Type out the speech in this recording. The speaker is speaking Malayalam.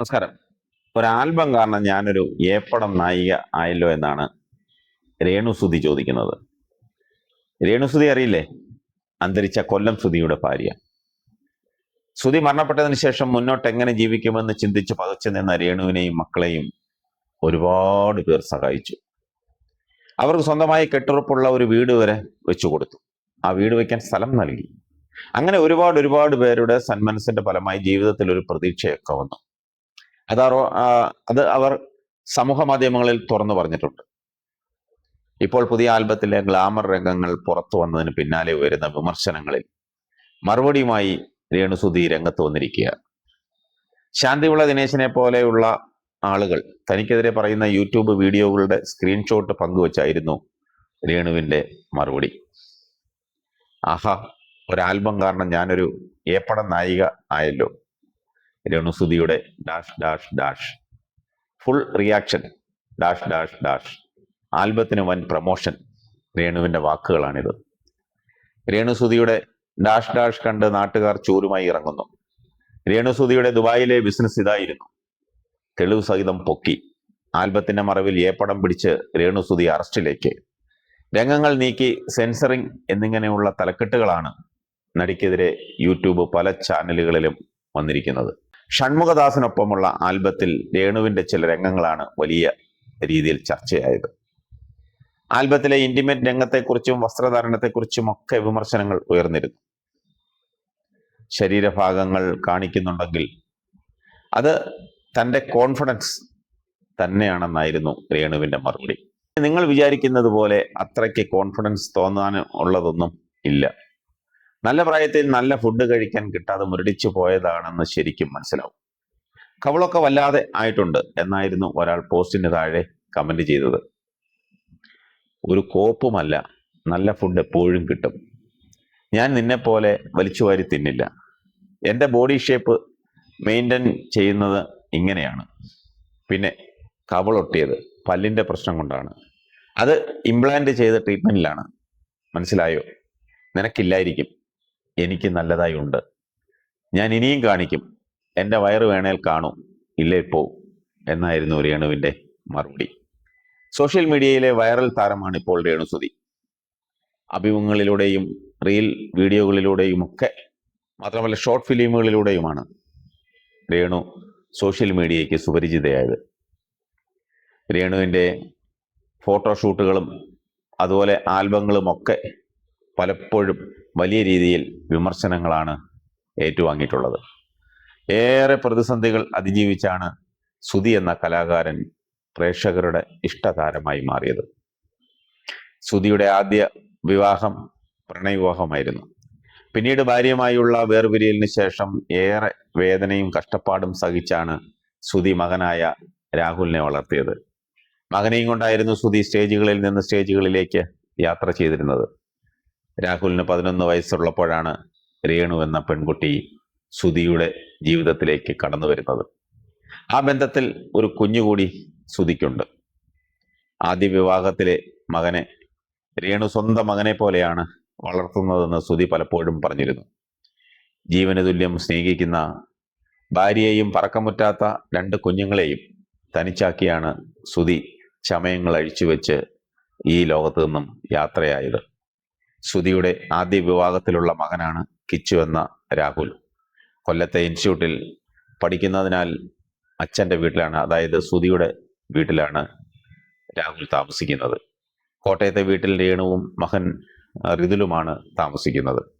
നമസ്കാരം. ഒരാൽബം കാരണം ഞാനൊരു ഏപ്പടം നായിക ആയല്ലോ എന്നാണ് രേണുസുതി ചോദിക്കുന്നത്. രേണുസുതി അറിയില്ലേ? അന്തരിച്ച കൊല്ലം സുതിയുടെ ഭാര്യ. സുതി മരണപ്പെട്ടതിന് ശേഷം മുന്നോട്ട് എങ്ങനെ ജീവിക്കുമെന്ന് ചിന്തിച്ച് പകച്ചു നിന്ന രേണുവിനെയും മക്കളെയും ഒരുപാട് പേർ സഹായിച്ചു. അവർക്ക് സ്വന്തമായി കെട്ടുറപ്പുള്ള ഒരു വീട് വരെ വെച്ചു കൊടുത്തു. ആ വീട് വയ്ക്കാൻ സ്ഥലം നൽകി. അങ്ങനെ ഒരുപാട് ഒരുപാട് പേരുടെ സന്മനസ്സിന്റെ ഫലമായി ജീവിതത്തിൽ ഒരു പ്രതീക്ഷയൊക്കെ വന്നു. അത് അത് അവർ സമൂഹ മാധ്യമങ്ങളിൽ തുറന്നു പറഞ്ഞിട്ടുണ്ട്. ഇപ്പോൾ പുതിയ ആൽബത്തിലെ ഗ്ലാമർ രംഗങ്ങൾ പുറത്തു വന്നതിന് പിന്നാലെ ഉയരുന്ന വിമർശനങ്ങളിൽ മറുപടിയുമായി രേണുസുതി രംഗത്ത് വന്നിരിക്കുക ശാന്തിവിള ദിനേശിനെ പോലെയുള്ള ആളുകൾ തനിക്കെതിരെ പറയുന്ന യൂട്യൂബ് വീഡിയോകളുടെ സ്ക്രീൻഷോട്ട് പങ്കുവച്ചായിരുന്നു രേണുവിന്റെ മറുപടി. ആഹാ ഒരാൽബം കാരണം ഞാനൊരു ഏപ്പട നായിക ആയല്ലോ. രേണുസുതിയുടെ dash dash dash. Full reaction dash dash dash. ആൽബത്തിന് വൻ പ്രമോഷൻ രേണുവിന്റെ വാക്കുകളാണിത്. രേണുസുതിയുടെ ഡാഷ് ഡാഷ് കണ്ട് നാട്ടുകാർ ചൂരുമായി ഇറങ്ങുന്നു. രേണുസുതിയുടെ ദുബായിലെ ബിസിനസ് ഇതായിരുന്നു. തെളിവ് സഹിതം പൊക്കി. ആൽബത്തിന്റെ മറവിൽ ഏപ്പടം പിടിച്ച് രേണുസുതി അറസ്റ്റിലേക്ക്. രംഗങ്ങൾ നീക്കി സെൻസറിംഗ് എന്നിങ്ങനെയുള്ള തലക്കെട്ടുകളാണ് നടിക്കെതിരെ യൂട്യൂബ് പല ചാനലുകളിലും വന്നിരിക്കുന്നത്. ഷൺമുഖദാസിനൊപ്പമുള്ള ആൽബത്തിൽ രേണുവിന്റെ ചില രംഗങ്ങളാണ് വലിയ രീതിയിൽ ചർച്ചയായത്. ആൽബത്തിലെ ഇന്റിമേറ്റ് രംഗത്തെക്കുറിച്ചും വസ്ത്രധാരണത്തെക്കുറിച്ചും ഒക്കെ വിമർശനങ്ങൾ ഉയർന്നിരുന്നു. ശരീരഭാഗങ്ങൾ കാണിക്കുന്നുണ്ടെങ്കിൽ അത് തന്റെ കോൺഫിഡൻസ് തന്നെയാണെന്നായിരുന്നു രേണുവിന്റെ മറുപടി. നിങ്ങൾ വിചാരിക്കുന്നത് പോലെ അത്രയ്ക്ക് കോൺഫിഡൻസ് തോന്നാൻ ഉള്ളതൊന്നും ഇല്ല. നല്ല പ്രായത്തിൽ നല്ല ഫുഡ് കഴിക്കാൻ കിട്ടാതെ മുരടിച്ചു പോയതാണെന്ന് ശരിക്കും മനസ്സിലാവും. കവളൊക്കെ വല്ലാതെ ആയിട്ടുണ്ട് എന്നായിരുന്നു ഒരാൾ പോസ്റ്റിന് താഴെ കമന്റ് ചെയ്തത്. ഒരു കോപ്പുമല്ല നല്ല ഫുഡ് എപ്പോഴും കിട്ടും. ഞാൻ നിന്നെപ്പോലെ വലിച്ചു വാരി തിന്നില്ല. എന്റെ ബോഡി ഷേപ്പ് മെയിന്റെയിൻ ചെയ്യുന്നത് ഇങ്ങനെയാണ്. പിന്നെ കവളൊട്ടിയത് പല്ലിന്റെ പ്രശ്നം കൊണ്ടാണ്. അത് ഇംപ്ലാന്റ് ചെയ്ത ട്രീറ്റ്മെന്റിലാണ് മനസ്സിലായോ? നിനക്കില്ലായിരിക്കും. എനിക്ക് നല്ലതായി ഉണ്ട്. ഞാൻ ഇനിയും കാണിക്കും. എന്റെ വയറ് വേണേൽ കാണും. ഇല്ലേ പോ എന്നായിരുന്നു രേണുവിന്റെ മറുപടി. സോഷ്യൽ മീഡിയയിലെ വൈറൽ താരമാണ് ഇപ്പോൾ രേണുസുതി അഭിമുഖങ്ങളിലൂടെയും റീൽ വീഡിയോകളിലൂടെയും ഒക്കെ മാത്രമല്ല ഷോർട്ട് ഫിലിമുകളിലൂടെയുമാണ് രേണു സോഷ്യൽ മീഡിയയ്ക്ക് സുപരിചിതയായത്. രേണുവിന്റെ ഫോട്ടോഷൂട്ടുകളും അതുപോലെ ആൽബങ്ങളും ഒക്കെ പലപ്പോഴും വലിയ രീതിയിൽ വിമർശനങ്ങളാണ് ഏറ്റുവാങ്ങിയിട്ടുള്ളത്. ഏറെ പ്രതിസന്ധികൾ അതിജീവിച്ചാണ് സുധി എന്ന കലാകാരൻ പ്രേക്ഷകരുടെ ഇഷ്ടതാരമായി മാറിയത്. സുധിയുടെ ആദ്യ വിവാഹം പ്രണയവിവാഹമായിരുന്നു. പിന്നീട് ഭാര്യയുമായുള്ള വേർപിരിയലിന് ശേഷം ഏറെ വേദനയും കഷ്ടപ്പാടും സഹിച്ചാണ് സുധി മകനായ രാഹുലിനെ വളർത്തിയത്. മകനെയും കൊണ്ടായിരുന്നു സുധി സ്റ്റേജുകളിൽ നിന്ന് സ്റ്റേജുകളിലേക്ക് യാത്ര ചെയ്തിരുന്നത്. രാഹുലിന് പതിനൊന്ന് വയസ്സുള്ളപ്പോഴാണ് രേണു എന്ന പെൺകുട്ടി സുധിയുടെ ജീവിതത്തിലേക്ക് കടന്നു വരുന്നത്. ആ ബന്ധത്തിൽ ഒരു കുഞ്ഞുകൂടി സുധിക്കുണ്ട്. ആദ്യ വിവാഹത്തിലെ മകനെ രേണു സ്വന്തം മകനെ പോലെയാണ് വളർത്തുന്നതെന്ന് സുധി പലപ്പോഴും പറഞ്ഞിരുന്നു. ജീവന തുല്യം സ്നേഹിക്കുന്ന ഭാര്യയെയും പറക്കമുറ്റാത്ത രണ്ട് കുഞ്ഞുങ്ങളെയും തനിച്ചാക്കിയാണ് സുധി ചമയങ്ങൾ അഴിച്ചു വെച്ച് ഈ ലോകത്തു നിന്നും യാത്രയായത്. സുധിയുടെ ആദ്യ വിവാഹത്തിലുള്ള മകനാണ് കിച്ചു എന്ന രാഹുൽ. കൊല്ലത്തെ ഇൻസ്റ്റിറ്റ്യൂട്ടിൽ പഠിക്കുന്നതിനാൽ അച്ഛന്റെ വീട്ടിലാണ് അതായത് ശ്രുതിയുടെ വീട്ടിലാണ് രാഹുൽ താമസിക്കുന്നത്. കോട്ടയത്തെ വീട്ടിൽ രേണുവും മകൻ റിതുലുമാണ് താമസിക്കുന്നത്.